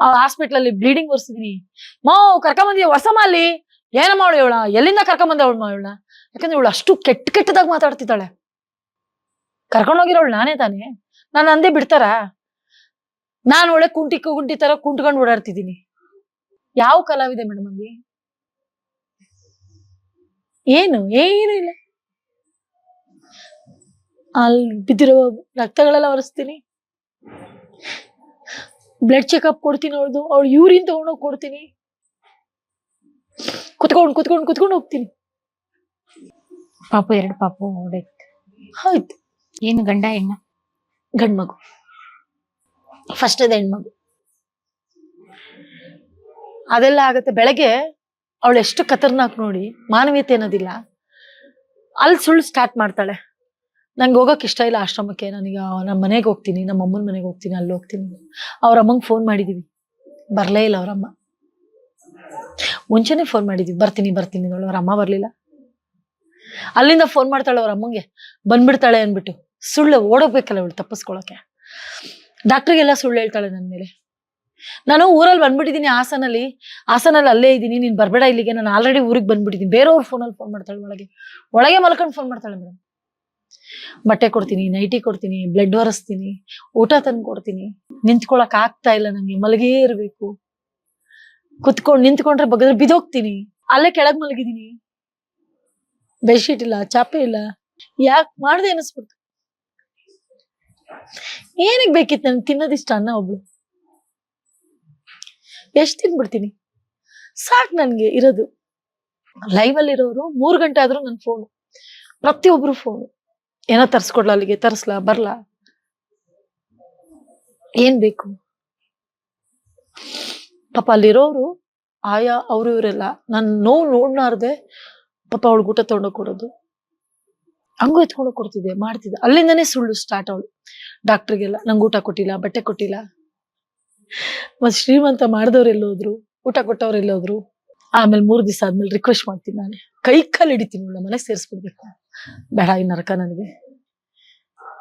ಹಾಸ್ಪಿಟ್ಲ್ ಅಲ್ಲಿ ಬ್ಲೀಡಿಂಗ್ ಒರ್ಸಿದೀನಿ. ಮಾವು ಕರ್ಕೊಂಬಂದಿ ಹೊಸ ಮಾಲಿ? ಏನ ಅವಳು ಇವಳ? ಎಲ್ಲಿಂದ ಕರ್ಕೊಂಬಂದೆ ಅವಳು ಇವಳ? ಯಾಕಂದ್ರೆ ಇವಳು ಅಷ್ಟು ಕೆಟ್ಟ ಕೆಟ್ಟದಾಗ ಮಾತಾಡ್ತಿದ್ದಾಳೆ. ಕರ್ಕೊಂಡೋಗಿರೋಳು ನಾನೇ ತಾನೇ. ನಾನು ಅಂದೇ ಬಿಡ್ತಾರಾ? ನಾನು ಒಳ್ಳೆ ಕುಂಟಿ ಕುಂಟಿ ತರ ಕುಂಟ್ಕೊಂಡು ಓಡಾಡ್ತಿದ್ದೀನಿ. ಯಾವ ಕಲಾವಿದೆ ಮೇಡಮ್ ಅಲ್ಲಿ? ಏನು? ಏನು ಇಲ್ಲ. ಅಲ್ಲಿ ಬಿದ್ದಿರೋ ರಕ್ತಗಳೆಲ್ಲ ಒರೆಸ್ತೀನಿ. ಬ್ಲಡ್ ಚೆಕಪ್ ಕೊಡ್ತೀನಿ ಅವಳದು. ಅವಳು ಯೂರಿನ್ ತಗೊಂಡೋಗಿ ಕೊಡ್ತೀನಿ. ಕುತ್ಕೊಂಡು ಕುತ್ಕೊಂಡು ಕುತ್ಕೊಂಡು ಹೋಗ್ತೀನಿ. ಪಾಪು ಎರಡು ಪಾಪು ಹೊಡೆತ್ ಹೌದು. ಏನು ಗಂಡ ಹೆಣ್ಣ? ಗಂಡ ಮಗು ಫಸ್ಟ್ ಅದ ಹೆಣ್ಮಗು. ಅದೆಲ್ಲ ಆಗತ್ತೆ. ಬೆಳಗ್ಗೆ ಅವಳು ಎಷ್ಟು ಖತರ್ನಾಕ್ ನೋಡಿ ಮಾನವೀಯತೆ ಅನ್ನೋದಿಲ್ಲ. ಅಲ್ಲಿ ಸುಳ್ಳು ಸ್ಟಾರ್ಟ್ ಮಾಡ್ತಾಳೆ. ನಂಗೆ ಹೋಗೋಕೆ ಇಷ್ಟ ಇಲ್ಲ ಆಶ್ರಮಕ್ಕೆ. ನನಗೆ ನಮ್ಮ ಮನೆಗೆ ಹೋಗ್ತೀನಿ ನಮ್ಮ ಅಮ್ಮನ ಮನೆಗೆ ಹೋಗ್ತೀನಿ ಅಲ್ಲಿ ಹೋಗ್ತೀನಿ. ಅವ್ರ ಅಮ್ಮಂಗೆ ಫೋನ್ ಮಾಡಿದೀವಿ. ಬರಲೇ ಇಲ್ಲ ಅವರಮ್ಮ ಮುಂಚೆನೆ ಫೋನ್ ಮಾಡಿದ್ವಿ. ಬರ್ತೀನಿ ಬರ್ತೀನಿ. ಅವ್ರ ಅಮ್ಮ ಬರ್ಲಿಲ್ಲ. ಅಲ್ಲಿಂದ ಫೋನ್ ಮಾಡ್ತಾಳೆ ಅವ್ರ ಅಮ್ಮಂಗೆ, ಬಂದ್ಬಿಡ್ತಾಳೆ ಅನ್ಬಿಟ್ಟು ಸುಳ್ಳು ಓಡೋಗ್ಬೇಕಲ್ಲ ಅವಳು ತಪ್ಪಿಸ್ಕೊಳಕ್ಕೆ. ಡಾಕ್ಟ್ರಿಗೆಲ್ಲ ಸುಳ್ಳು ಹೇಳ್ತಾಳೆ ನನ್ನ ಮೇಲೆ. ನಾನು ಊರಲ್ಲಿ ಬಂದ್ಬಿಟ್ಟಿದ್ದೀನಿ ಹಾಸನಲ್ಲಿ ಹಾಸನಲ್ಲಿ ಅಲ್ಲೇ ಇದ್ದೀನಿ, ನೀನು ಬರಬೇಡ ಇಲ್ಲಿಗೆ, ನಾನು ಆಲ್ರೆಡಿ ಊರಿಗೆ ಬಂದ್ಬಿಟ್ಟಿದ್ದೀನಿ. ಬೇರೆಯವ್ರ ಫೋನಲ್ಲಿ ಫೋನ್ ಮಾಡ್ತಾಳೆ ಒಳಗೆ. ಒಳಗೆ ಮಲ್ಕೊಂಡು ಫೋನ್ ಮಾಡ್ತಾಳೆ ಮೇಡಮ್ ಬಟ್ಟೆ ಕೊಡ್ತೀನಿ ನೈಟಿ ಕೊಡ್ತೀನಿ ಬ್ಲಡ್ ಒರೆಸ್ತೀನಿ, ಊಟ ತಂದು ಕೊಡ್ತೀನಿ. ನಿಂತ್ಕೊಳಕ್ ಆಗ್ತಾ ಇಲ್ಲ ನಂಗೆ, ಮಲಗೇ ಇರಬೇಕು. ಕುತ್ಕೊಂಡು ನಿಂತ್ಕೊಂಡ್ರೆ ಬಗ್ಗೆ ಬಿದೋಗ್ತೀನಿ ಅಲ್ಲೇ ಕೆಳಗೆ ಮಲಗಿದೀನಿ ಬೆಡ್ಶೀಟ್ ಇಲ್ಲ, ಚಾಪೆ ಇಲ್ಲ, ಯಾಕೆ ಮಾಡ್ದೆ ಅನಿಸ್ಬಿಡ್ತು ಏನಕ್ ಬೇಕಿತ್ತು ನನ್ಗೆ ತಿನ್ನೋದಿಷ್ಟ ಅನ್ನ ಒಬ್ಳು? ಎಷ್ಟ್ ತಿನ್ಬಿಡ್ತೀನಿ? ಸಾಕ್ ನನ್ಗೆ ಇರೋದು. ಲೈವ್ ಅಲ್ಲಿ ಇರೋರು ಮೂರ್ ಗಂಟೆ ಆದ್ರೂ ನನ್ ಫೋನು, ಪ್ರತಿಯೊಬ್ರು ಫೋನು. ಏನೋ ತರ್ಸ್ಕೊಡ್ಲ ಅಲ್ಲಿಗೆ, ತರ್ಸ್ಲಾ, ಬರ್ಲಾ? ಏನ್ ಬೇಕು? ಪಾಪ ಅಲ್ಲಿರೋರು, ಆಯಾ ಅವ್ರು ಇವರೆಲ್ಲ ನನ್ನ ನೋವು ನೋಡ್ನಾರ್ದೆ ಪಾಪ ಅವಳು ಊಟ ತಗೊಂಡು ಕೊಡೋದು. ಹಂಗೂ ಎತ್ಕೊಂಡು ಕೊಡ್ತಿದ್ದೆ, ಮಾಡ್ತಿದ್ದೆ. ಅಲ್ಲಿಂದನೇ ಸುಳ್ಳು ಸ್ಟಾರ್ಟ್ ಅವಳು. ಡಾಕ್ಟ್ರಿಗೆಲ್ಲ ನಂಗೆ ಊಟ ಕೊಟ್ಟಿಲ್ಲ, ಬಟ್ಟೆ ಕೊಟ್ಟಿಲ್ಲ. ಮತ್ತೆ ಶ್ರೀಮಂತ ಮಾಡಿದವ್ರು ಎಲ್ಲೋದ್ರು, ಊಟ ಕೊಟ್ಟವ್ರು ಎಲ್ಲೋದ್ರು, ಆಮೇಲೆ ಮೂರು ದಿವಸ ಆದ್ಮೇಲೆ ರಿಕ್ವೆಸ್ಟ್ ಮಾಡ್ತೀನಿ ನಾನು. ಕೈ ಕಾಲು ಹಿಡಿತೀನಿ ನಮ್ಮ ಮನೆಗೆ ಸೇರಿಸ್ಬಿಡ್ಬೇಕು. ಬೇಡ, ಈ ನರಕ ನನಗೆ.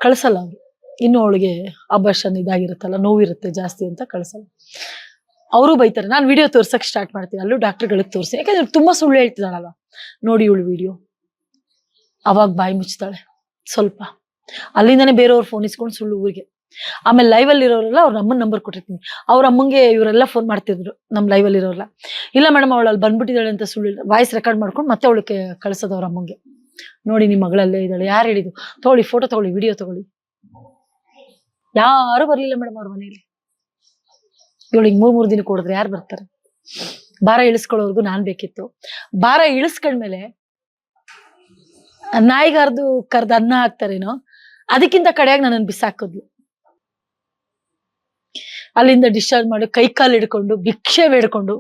ಕಳಿಸಲ್ಲ ಅವ್ರು ಇನ್ನು ಅವಳಿಗೆ ಅಬರ್ಷನ್ ಇದಾಗಿರುತ್ತಲ್ಲ, ನೋವಿರುತ್ತೆ ಜಾಸ್ತಿ ಅಂತ ಕಳ್ಸಲ್ಲ. ಅವರು ಬೈತಾರೆ, ನಾನು ವಿಡಿಯೋ ತೋರ್ಸಕ್ ಸ್ಟಾರ್ಟ್ ಮಾಡ್ತೀನಿ, ಅಲ್ಲೂ ಡಾಕ್ಟರ್ಗಳಿಗೆ ತೋರಿಸಿ. ಯಾಕಂದ್ರೆ ತುಂಬಾ ಸುಳ್ಳು ಹೇಳ್ತಿದ್ದಾಳಲ್ಲ ನೋಡಿ ಇವಳು ವಿಡಿಯೋ ಅವಾಗ ಬಾಯಿ ಮುಚ್ತಾಳೆ, ಸ್ವಲ್ಪ. ಅಲ್ಲಿಂದಾನೇ ಬೇರೆಯವ್ರು ಫೋನ್ ಇಸ್ಕೊಂಡು ಸುಳ್ಳು ಊರಿಗೆ. ಆಮೇಲೆ ಲೈವ್ ಅಲ್ಲಿ ಇರೋರೆಲ್ಲ ಅವ್ರ ಅಮ್ಮನ ನಂಬರ್ ಕೊಟ್ಟಿರ್ತೀನಿ. ಅವ್ರ ಅಮ್ಮಂಗೆ ಇವರೆಲ್ಲ ಫೋನ್ ಮಾಡ್ತಿದ್ರು ನಮ್ಮ ಲೈವ್ ಅಲ್ಲಿ ಇರೋಲ್ಲ ಇಲ್ಲ ಮೇಡಮ್ ಅವಳು ಅಲ್ಲಿ ಬಂದ್ಬಿಟ್ಟಿದ್ದಾಳೆ ಅಂತ ಸುಳ್ಳು ವಾಯ್ಸ್ ರೆಕಾರ್ಡ್ ಮಾಡ್ಕೊಂಡು ಮತ್ತೆ ಅವಳಿಗೆ ಕಳಿಸೋದು ಅವ್ರ ಅಮ್ಮಂಗೆ. ನೋಡಿ ನಿಮ್ಮ ಮಗಳಲ್ಲೇ ಇದ್ದಾಳೆ, ಯಾರು ಹೇಳಿದ್ದು? ತಗೊಳ್ಳಿ ಫೋಟೋ ತಗೊಳ್ಳಿ ವಿಡಿಯೋ ತಗೊಳ್ಳಿ. ಯಾರು ಬರಲಿಲ್ಲ ಮೇಡಮ್ ಅವ್ರ ಮನೆಯಲ್ಲಿ. ಇವಳಿಗೆ ಮೂರ್ ಮೂರ್ ದಿನ ಕೊಡಿದ್ರೆ ಯಾರು ಬರ್ತಾರೆ? ಭಾರ ಇಳಿಸ್ಕೊಳ್ಳೋರ್ಗು ನಾನ್ ಬೇಕಿತ್ತು. ಭಾರ ಇಳಿಸ್ಕೊಂಡ್ಮೇಲೆ ನಾಯಿಗಾರ್ದು ಕರ್ದ ಅನ್ನ ಹಾಕ್ತಾರೇನೋ, ಅದಕ್ಕಿಂತ ಕಡೆಯಾಗಿ ನನ್ನನ್ನು ಬಿಸಾಕಿದ್ಲು ಅಲ್ಲಿಂದ ಡಿಸ್ಚಾರ್ಜ್ ಮಾಡಿ ಕೈ ಕಾಲು ಹಿಡ್ಕೊಂಡು, ಭಿಕ್ಷೆ ಬೇಡ್ಕೊಂಡು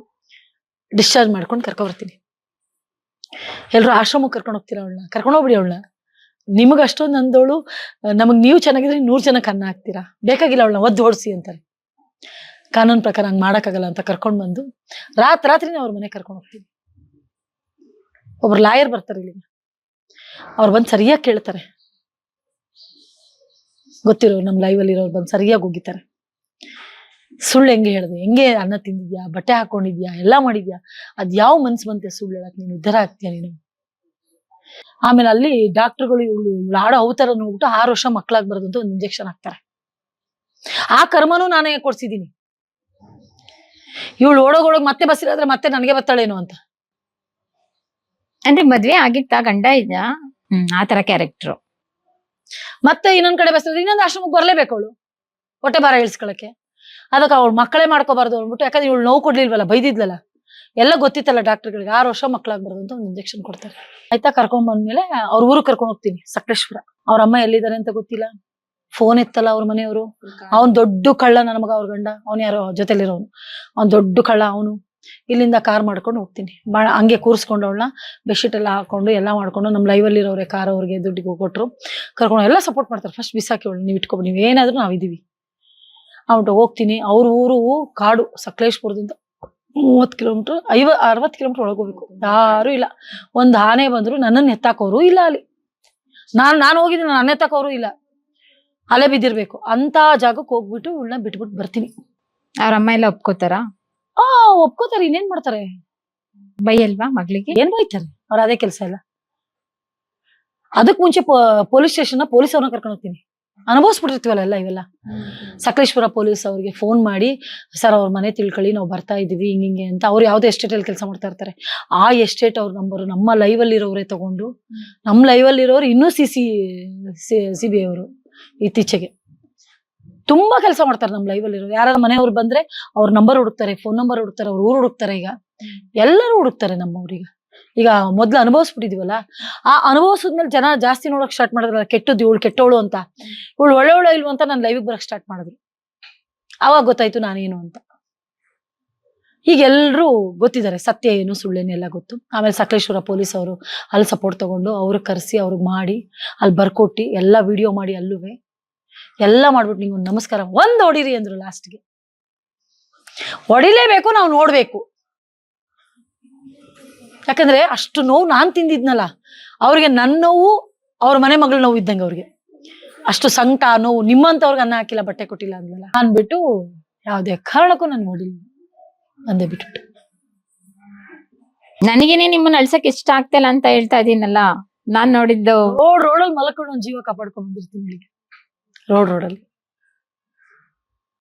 ಡಿಸ್ಚಾರ್ಜ್ ಮಾಡ್ಕೊಂಡು ಕರ್ಕೊ ಬರ್ತೀನಿ ಎಲ್ರು ಆಶ್ರಮಕ್ಕೆ ಕರ್ಕೊಂಡು ಹೋಗ್ತೀರ ಅವಳನ್ನ? ಕರ್ಕೊಂಡು ಹೋಗ್ಬಿಡಿ ಅವಳನ್ನ. ನಿಮಗೆ ಅಷ್ಟೊಂದು ಅಂದೋಳು, ನಮಗೆ ನೀವು ಚೆನ್ನಾಗಿದ್ರೆ ನೂರು ಜನಕ್ಕೆ ಅನ್ನ ಹಾಕ್ತೀರಾ? ಬೇಕಾಗಿಲ್ಲ ಅವಳನ್ನ, ಒದ್ದು ಓಡಿಸಿ ಅಂತಾರೆ. ಕಾನೂನ್ ಪ್ರಕಾರ ಹಂಗೆ ಮಾಡಕ್ಕಾಗಲ್ಲ ಅಂತ ಕರ್ಕೊಂಡು ಬಂದು, ರಾತ್ ರಾತ್ರಿನೇ ಅವ್ರ ಮನೆ ಕರ್ಕೊಂಡು ಹೋಗ್ತೀನಿ ಒಬ್ರು ಲಾಯರ್ ಬರ್ತಾರೆ ಇಲ್ಲಿ ಅವ್ರು ಬಂದು ಸರಿಯಾಗಿ ಕೇಳ್ತಾರೆ. ಗೊತ್ತಿರೋ ನಮ್ಮ ಲೈವಲ್ಲಿ ಇರೋರು ಬಂದು ಸರಿಯಾಗಿ ಹೋಗಿತಾರೆ ಸುಳ್ಳು ಹೆಂಗೆ ಹೇಳಿದೆ? ಹೆಂಗೆ ಅನ್ನ ತಿಂದಿದ್ಯಾ? ಬಟ್ಟೆ ಹಾಕೊಂಡಿದ್ಯಾ? ಎಲ್ಲ ಮಾಡಿದ್ಯಾ? ಅದ್ ಯಾವ ಮನ್ಸು ಬಂತೆ ಸುಳ್ಳು ಹೇಳಕ್? ನೀನು ಉದ್ಧಾರ ಆಗ್ತೀಯ ನೀನು? ಆಮೇಲೆ ಅಲ್ಲಿ ಡಾಕ್ಟರ್ಗಳು ಇವಳು ಇವಳು ಆಡೋ ಅವತಾರ ನೋಡ್ಬಿಟ್ಟು ಆರು ವರ್ಷ ಮಕ್ಳಾಗ್ಬಾರ್ದು ಅಂತ ಒಂದು ಇಂಜೆಕ್ಷನ್ ಹಾಕ್ತಾರೆ. ಆ ಕರ್ಮನೂ ನಾನೇ ಕೊಡ್ಸಿದೀನಿ. ಇವಳು ಓಡೋಗ್ ಮತ್ತೆ ಬಸ್ ಇರೋದ್ರೆ ಮತ್ತೆ ನನಗೆ ಬತ್ತಾಳೇನು ಅಂತ. ಅಂದ್ರೆ ಮದ್ವೆ ಆಗಿತ್ತ ಗಂಡ ಇದ್ದ? ಹ್ಮ್ ಆತರ ಕ್ಯಾರೆಕ್ಟರ್ ಮತ್ತೆ ಇನ್ನೊಂದ್ ಕಡೆ ಬಸ್ ಇನ್ನೊಂದು ಆಶ್ರಮಕ್ಕೆ ಬರ್ಲೇಬೇಕು ಅವಳು. ಹೊಟ್ಟೆ ಭಾರ ಇಳಿಸ್ಕೊಳಕ್ಕೆ. ಅದಕ್ಕೆ ಅವಳು ಮಕ್ಕಳೇ ಮಾಡ್ಕೋಬಾರ್ದು ಅಂದ್ಬಿಟ್ಟು ಯಾಕಂದ್ರೆ ಇವಳು ನೋವು ಕೊಡ್ಲಿಲ್ವಲ್ಲ ಬೈದಿದ್ಲಲ್ಲ. ಎಲ್ಲ ಗೊತ್ತಿತ್ತಲ್ಲ ಡಾಕ್ಟರ್ಗಳಿಗೆ ಆರು ವರ್ಷ ಮಕ್ಕಳಾಗ್ಬಾರ್ದು ಅಂತ ಒಂದು ಇಂಜೆಕ್ಷನ್ ಕೊಡ್ತಾರೆ. ಆಯ್ತಾ ಕರ್ಕೊಂಡ್ ಬಂದ್ಮೇಲೆ ಅವ್ರ ಊರಿಗೆ ಕರ್ಕೊಂಡು ಹೋಗ್ತೀನಿ ಸಕಲೇಶ್ವರ ಅವ್ರ ಅಮ್ಮ ಎಲ್ಲಿದ್ದಾರೆ ಅಂತ ಗೊತ್ತಿಲ್ಲ. ಫೋನ್ ಇತ್ತಲ್ಲ ಅವ್ರ ಮನೆಯವರು? ಅವ್ನ್ ದೊಡ್ಡ ಕಳ್ಳ ನನ್ನ ಮಗ ಅವ್ರ ಗಂಡ ಅವ್ನ ಯಾರೋ ಜೊತೆಲಿರೋನು. ಅವ್ನ್ ದೊಡ್ಡ ಕಳ್ಳ ಅವನು. ಇಲ್ಲಿಂದ ಕಾರ್ ಮಾಡ್ಕೊಂಡು ಹೋಗ್ತೀನಿ. ಬಾ ಹಂಗೆ ಕೂರಿಸ್ಕೊಂಡು ಅವಳನ್ನ ಬೆಡ್ಶೀಟ್ ಎಲ್ಲ ಹಾಕೊಂಡು ಎಲ್ಲ ಮಾಡ್ಕೊಂಡು ನಮ್ಮ ಲೈವಲ್ಲಿ ಇರೋರೆ ಕಾರ್ ಅವ್ರಿಗೆ ದುಡ್ಡಿಗೆ ಕೊಟ್ರು ಕರ್ಕೊಂಡು ಎಲ್ಲ ಸಪೋರ್ಟ್ ಮಾಡ್ತಾರೆ. ಫಸ್ಟ್ ಬಿಸಾಕಿ ಅವಳು ನೀವು ಇಟ್ಕೊಬಿಡಿ ನೀವು ಏನಾದ್ರೂ ನಾವಿದ್ದೀವಿ ಅವ್ನು ಹೋಗ್ತೀನಿ. ಅವ್ರ ಊರು ಕಾಡು ಸಕಲೇಶ್ಪುರದಿಂದ ಮೂವತ್ತು ಕಿಲೋಮೀಟರ್ ಐವ ಅರವತ್ತು ಕಿಲೋಮೀಟರ್ ಒಳಗೆ ಹೋಗ್ಬೇಕು. ಯಾರು ಇಲ್ಲ. ಒಂದು ಆನೆ ಬಂದ್ರು ನನ್ನನ್ನು ಎತ್ತಾಕೋರು ಇಲ್ಲ ಅಲ್ಲಿ. ನಾನು ನಾನು ಹೋಗಿದ್ದೀನಿ ನನ್ನ ಎತ್ತಾಕೋರು ಇಲ್ಲ. ಅಲೆ ಬಿದ್ದಿರ್ಬೇಕು. ಅಂತ ಜಾಗಕ್ಕೆ ಹೋಗ್ಬಿಟ್ಟು ಇವಳನ್ನ ಬಿಟ್ಬಿಟ್ಟು ಬರ್ತೀನಿ. ಅವ್ರ ಅಮ್ಮ ಎಲ್ಲ ಒಪ್ಕೋತಾರ? ಆ ಒಪ್ಕೋತಾರೆ. ಇನ್ನೇನ್ ಮಾಡ್ತಾರೆ? ಬೈಯಲ್ವಾ ಮಗಳಿಗೆ? ಏನ್ ಬೈತಾರೆ? ಅವ್ರ ಅದೇ ಕೆಲಸ ಇಲ್ಲ ಅದಕ್ ಮುಂಚೆ ಪೊಲೀಸ್ ಸ್ಟೇಷನ್ ಪೊಲೀಸ್ ಅವ್ರನ್ನ ಕರ್ಕೊಂಡು ಹೋಗ್ತೀನಿ. ಅನುಭವಿಸ್ಬಿಟ್ಟಿರ್ತೀವಲ್ಲ ಎಲ್ಲ ಇವೆಲ್ಲ. ಸಕಲೇಶ್ವರ ಪೊಲೀಸ್ ಅವ್ರಿಗೆ ಫೋನ್ ಮಾಡಿ ಸರ್ ಅವ್ರ ಮನೆ ತಿಳ್ಕೊಳ್ಳಿ ನಾವು ಬರ್ತಾ ಇದೀವಿ ಹಿಂಗ್ ಹಿಂಗೆ ಅಂತ ಅವ್ರು ಯಾವ್ದೋ ಎಸ್ಟೇಟ್ ಅಲ್ಲಿ ಕೆಲಸ ಮಾಡ್ತಾ ಇರ್ತಾರೆ. ಆ ಎಸ್ಟೇಟ್ ಅವ್ರ ನಂಬರ್ ನಮ್ಮ ಲೈವ್ ಅಲ್ಲಿ ಇರೋರೇ ತಗೊಂಡು ನಮ್ಮ ಲೈವ್ ಅಲ್ಲಿ ಇರೋರು ಇನ್ನೂ ಸಿ ಸಿ ಸಿ ಬಿ ಅವರು. ಇತ್ತೀಚೆಗೆ. ತುಂಬಾ ಕೆಲಸ ಮಾಡ್ತಾರೆ ನಮ್ಮ ಲೈವಲ್ಲಿ ಇರೋರು. ಯಾರಾದ್ರೂ ಮನೆಯವ್ರು ಬಂದ್ರೆ ಅವ್ರ ನಂಬರ್ ಹುಡುಕ್ತಾರೆ ಫೋನ್ ನಂಬರ್ ಹುಡುಕ್ತಾರೆ, ಅವ್ರ ಊರು ಹುಡುಕ್ತಾರೆ ಈಗ. ಎಲ್ಲರೂ ಹುಡುಕ್ತಾರೆ ನಮ್ಮವ್ರಿಗೆ ಈಗ ಮೊದ್ಲು ಅನುಭವಿಸ್ಬಿಟ್ಟಿದೀವಲ್ಲ, ಆ ಅನುಭವಿಸಿದ್ಮೇಲೆ ಜನ ಜಾಸ್ತಿ ನೋಡಕ್ ಸ್ಟಾರ್ಟ್ ಮಾಡಿದ್ರಲ್ಲ ಕೆಟ್ಟದ್ದು ಇವಳು, ಕೆಟ್ಟವಳು ಅಂತ. ಇವಳು ಒಳ್ಳೆ ಇಲ್ವ ಅಂತ ನಾನು ಲೈವಿಗೆ ಬರಕ್ ಸ್ಟಾರ್ಟ್ ಮಾಡಿದ್ರು. ಅವಾಗ ಗೊತ್ತಾಯ್ತು ನಾನೇನು ಅಂತ. ಈಗ ಎಲ್ರೂ ಗೊತ್ತಿದ್ದಾರೆ ಸತ್ಯ ಏನು ಸುಳ್ಳೇನೆಲ್ಲ ಗೊತ್ತು. ಆಮೇಲೆ ಸಕಲೇಶ್ವರ ಪೊಲೀಸ್ ಅವರು ಅಲ್ಲಿ ಸಪೋರ್ಟ್ ತಗೊಂಡು ಅವ್ರಿಗೆ ಕರೆಸಿ ಅವ್ರಿಗೆ ಮಾಡಿ, ಅಲ್ಲಿ ಬರ್ಕೊಟ್ಟು ಎಲ್ಲ ವಿಡಿಯೋ ಮಾಡಿ ಅಲ್ಲೂ ಎಲ್ಲ ಮಾಡ್ಬಿಟ್ಟು ನೀವು ನಮಸ್ಕಾರ, ಒಂದು ಹೊಡಿರಿ ಅಂದ್ರು ಲಾಸ್ಟ್ಗೆ ಹೊಡಿಲೇಬೇಕು, ನಾವು ನೋಡಬೇಕು. ಯಾಕಂದ್ರೆ ಅಷ್ಟು ನೋವು ನಾನು ತಿಂದಿದ್ನಲ್ಲ, ಅವ್ರಿಗೆ ನನ್ನ ನೋವು ಅವ್ರ ಮನೆ ಮಗಳ ನೋವು ಇದ್ದಂಗೆ ಅವ್ರಿಗೆ. ಅಷ್ಟು ಸಂಕಟ, ನೋವು ನಿಮ್ಮಂತವ್ರಿಗೆ ಅನ್ನ ಹಾಕಿಲ್ಲ, ಬಟ್ಟೆ ಕೊಟ್ಟಿಲ್ಲ ಅಂದ್ಲಲ್ಲ ಅನ್ಬಿಟ್ಟು ಯಾವುದೇ ಕಾರಣಕ್ಕೂ ನಾನು ನೋಡಿಲ್ಲ ಅಂದೆ ಬಿಟ್ಬಿಟ್ಟು. ನನಗೇನೆ ನಿಮ್ಮನ್ನ ಅಳ್ಸಕ್ ಇಷ್ಟ ಆಗ್ತಿಲ್ಲ ಅಂತ ಹೇಳ್ತಾ ಇದೀನಲ್ಲ ನಾನ್ ನೋಡಿದ್ದು ರೋಡ್ ರೋಡಲ್ಲಿ ಮಲ್ಕೊಂಡು ಒಂದ್ ಜೀವ ಕಾಪಾಡ್ಕೊಂಡ್ ಬಂದಿರ್ತೀನಿ ರೋಡ್ ರೋಡಲ್ಲಿ